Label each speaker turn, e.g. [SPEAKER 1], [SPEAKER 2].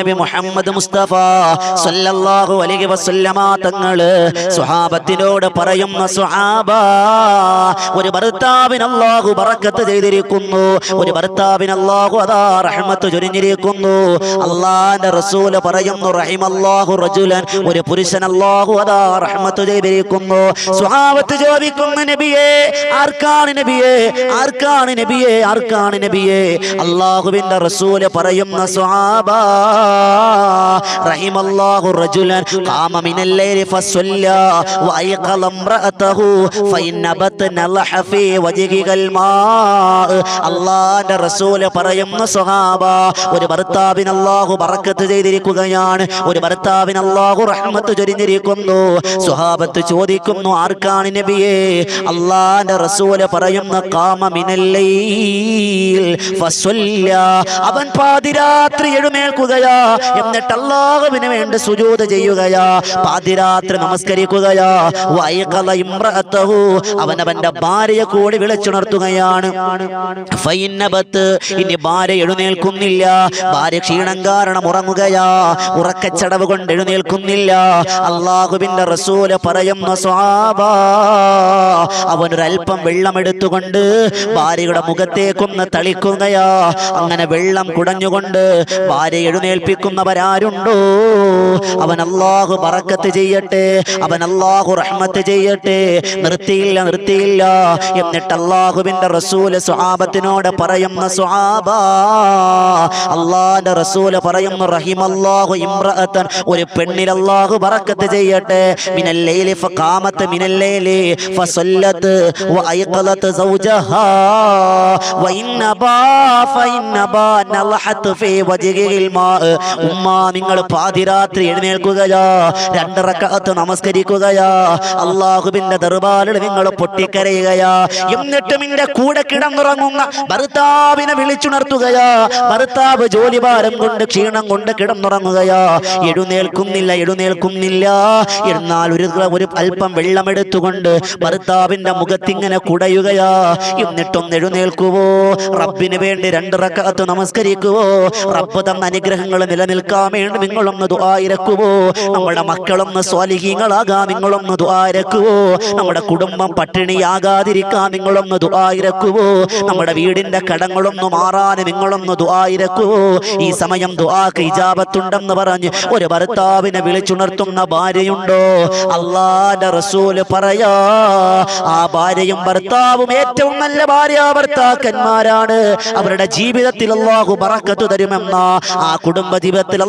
[SPEAKER 1] നബി മുഹമ്മദ് മുസ്തഫ സല്ലല്ലാഹു അലൈഹി വസല്ലമ തങ്ങൾ സ്വഹാബത്തിനോട് പറയുന്ന സ്വഹാബ ഒരു ഭർത്താവിന് അല്ലാഹു ബറക്കത്ത് ചെയ്തിരിക്കുന്നു. ഒരു ഭർത്താവിന് അല്ലാഹു അതാ റഹ്മത്ത് ചൊരിഞ്ഞിരിക്കുന്നു. അള്ളാന്റെ റസൂൽ പറയുന്നു റഹിമല്ലാഹു റജുലൻ ഒരു പുരുഷൻ അല്ലാഹു അതാ റഹ്മത്ത് ചെയ്തിരിക്കുന്നു. സ്വഹാബത്ത് ചോദിക്കുന്ന നബിയെ ആർക്കാണ് നബിയെ? ആർക്കാണ് നബിയെ? ആർക്കാണ് നബിയെ? അള്ളാഹുവിന്റെ റസൂൽ പറയുന്ന സ്വഹാബ റഹിമല്ലാഹു റജുലൻ ഖാമ മിനൽ ലൈലി ഫസ്വല്ല فصلى ഇംറഅതഹു ഫഇന്ന ബത്ന بطن لحفي വജ്ഹിൽ الماء. അള്ളാന്റെ റസൂൽ പറയുന്ന സ്വഹാബ ഒരു ഭർത്താവിന് അല്ലാഹു ബറക്കത്ത് ചെയ്തിരിക്കുകയാണ്. ഒരു ഭർത്താവിന് അല്ലാഹു റഹ്മത്ത് ചൊരിഞ്ഞിരിക്കുന്നു. സ്വഹാബത്ത് ചോദിക്കുന്നു ആർക്കാണ് നബിയെ? അള്ളാന്റെ റസൂൽ പറയുന്ന കാമ മിനല്ലൈൽ ഫസ്വല്ല. അവൻ പാതിരാത്രി എഴുന്നേൽക്കുകയാ. എന്നിട്ട് അള്ളാഹുവിന് വേണ്ടി സുജൂദ് ചെയ്യുകയാ. പാതിരാത്രി നമസ്കരിക്കുകയാ. വൈകല ഇമ്രഹത്തഹു അവനവന്റെ ഭാര്യയെ കൂടി വിളിച്ചുണർത്തുകയാണ്. ഇനി ഭാര്യ എഴുന്നേൽക്കുന്നില്ല. ഭാര്യ ക്ഷീണം കാരണം ഉറങ്ങുകയാ. ഉറക്കച്ചടവ് കൊണ്ട് എഴുന്നേൽക്കുന്നില്ല. അള്ളാഹുവിന്റെ റസൂൽ പറയുന്ന സ്വാബ അവനൊരൽപ്പം വെള്ളം എടുത്തുകൊണ്ട് ഭാര്യയുടെ മുഖത്തേക്കൊന്ന് തളിക്കുകയാ. അങ്ങനെ വെള്ളം കുടഞ്ഞുകൊണ്ട് ഭാര്യ എഴുന്നേൽപ്പിക്കുന്നവരാരുണ്ടോ അവൻ അള്ളാഹു പറക്കത്ത് ചെയ്യട്ടെ അവൻ അള്ളാഹു റഹ്മത്ത് ചെയ്യട്ടെ. നിർത്തിയില്ല നിർത്തിയില്ല. എന്നിട്ട് അള്ളാഹുവിന്റെ റസൂൽ സ്വഹാബത്തിനോട് പറയുന്ന സ്വഹാബ അള്ളാന്റെ റസൂൽ പറയുന്നു അള്ളാഹു ഇമ്രഅത്തൻ ഒരു പെണ്ണിൽ അള്ളാഹു പറക്കത്ത് ചെയ്യട്ടെ. മിനല്ലേലി ഫഖാമത്ത് മിനല്ലേലി ഫസല്ലത്ത് വഅയ്ഖലത്ത് സൗജഹാ വഇന്നബാ ഫഇന്നബാ നലഹത്ത് ഫീ വജ്ഹിൽ മാ ഉമ്മ നിങ്ങൾ പാതിരാത്രി എഴുന്നേൽക്കുകയാ. രണ്ടറകഅത്ത് നമസ്കരിക്കുകയാ. അള്ളാഹുബിന്റെ ദർബാറിൽ നിങ്ങൾ പൊട്ടിക്കരയുകയാ. എന്നിട്ടും നിന്റെ കൂടെ കിടന്നുറങ്ങുന്ന ഭർത്താവിനെ വിളിച്ചുണർത്തുകയാ. ഭർത്താവ് ജോലിഭാരം കൊണ്ട് ക്ഷീണം കൊണ്ട് കിടന്നുറങ്ങുകയാ. എഴുന്നേൽക്കുന്നില്ല എഴുന്നേൽക്കുന്നില്ല. എന്നാൽ ഒരു ഒരു അല്പം വെള്ളമെടുത്തുകൊണ്ട് ഭർത്താവിന്റെ മുഖത്തിങ്ങനെ കുടയുകയാ. എന്നിട്ടൊന്ന് എഴുന്നേൽക്കുവോ. റബ്ബിന് വേണ്ടി രണ്ടിറക്കത്ത് നമസ്കരിക്കുവോ. റബ്ബ് തന്ന അനുഗ്രഹങ്ങൾ നിലനിൽക്കാൻ വേണ്ടി നിങ്ങളൊന്ന് ദ്വാരക്കുവോ നമ്മുടെ മക്കളൊന്ന് സ്വാലിഹീങ്ങളാകാൻ നിങ്ങളൊന്ന് ദ്വാരക്കുവോ നമ്മുടെ കുടുംബം പട്ടിണിയാകാതിരിക്കാൻ നിങ്ങളൊന്ന് ദ്വാരക്കുവോ നമ്മുടെ വീടിന്റെ കടങ്ങളൊന്ന് മാറാൻ നിങ്ങളൊന്ന് ദ്വാരക്കുവോ ഈ സമയം ഇജാബത്തുണ്ടെന്ന് പറഞ്ഞ് ഒരു ഭർത്താവിനെ വിളിച്ചുണർത്തുന്ന ഭാര്യയുണ്ടോ? അള്ളാന്റെ റസൂൽ പറയാ ആ ഭാര്യയും ഭർത്താവും ഏറ്റവും നല്ല ഭാര്യ ഭർത്താക്കന്മാരാണ്. അവരുടെ ജീവിതത്തിൽ അള്ളാഹു ബറക്കത്ത് തരുമെന്ന ആ കുടുംബ ജീവിതത്തിൽ